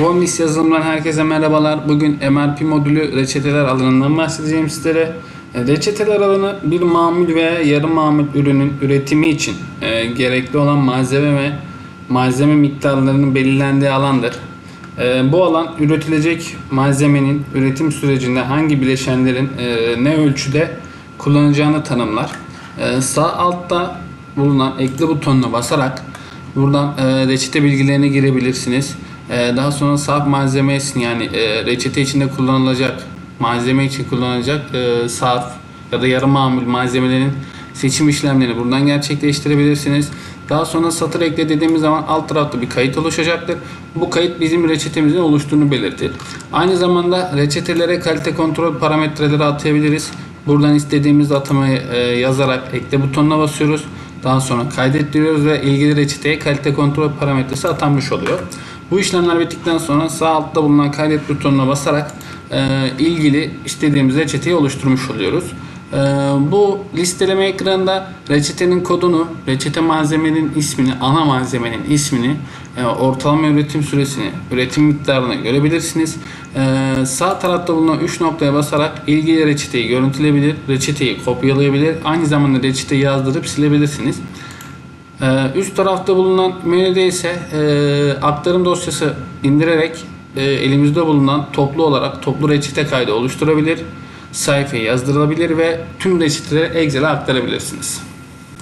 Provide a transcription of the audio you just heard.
Vomis yazılımdan herkese merhabalar. Bugün MRP modülü reçeteler alanından bahsedeceğim sizlere. E, Reçeteler alanı bir mamul veya yarı mamul ürünün üretimi için e, gerekli olan malzeme ve malzeme miktarlarının belirlendiği alandır. E, bu alan üretilecek malzemenin üretim sürecinde hangi bileşenlerin ne ölçüde kullanacağını tanımlar. Sağ altta bulunan ekle butonuna basarak buradan reçete bilgilerine girebilirsiniz. E, daha sonra saf malzemesini yani e, reçete içinde kullanılacak malzeme için kullanılacak e, ya da yarı mamul malzemelerin seçim işlemlerini buradan gerçekleştirebilirsiniz. Daha sonra satır ekle dediğimiz zaman alt tarafta bir kayıt oluşacaktır. Bu kayıt bizim reçetemizin oluştuğunu belirtir. Aynı zamanda reçetelere kalite kontrol parametreleri atayabiliriz. Buradan istediğimiz atamayı e, yazarak ekle butonuna basıyoruz. Daha sonra kaydettiriyoruz ve ilgili reçeteye kalite kontrol parametresi atanmış oluyor. Bu işlemler bittikten sonra sağ altta bulunan kaydet butonuna basarak e, ilgili istediğimiz reçeteyi oluşturmuş oluyoruz. E, bu listeleme ekranında reçetenin kodunu, reçete malzemenin ismini, ana malzemenin ismini, e, ortalama üretim süresini, üretim miktarını görebilirsiniz. E, sağ tarafta bulunan 3 noktaya basarak ilgili reçeteyi görüntüleyebilir, reçeteyi kopyalayabilir, aynı zamanda reçeteyi yazdırıp silebilirsiniz. Ee, Üst tarafta bulunan menüde ise e, aktarım dosyası indirerek e, elimizde bulunan toplu olarak toplu reçete kaydı oluşturabilir, sayfayı yazdırılabilir ve tüm reçeteleri Excel'e aktarabilirsiniz.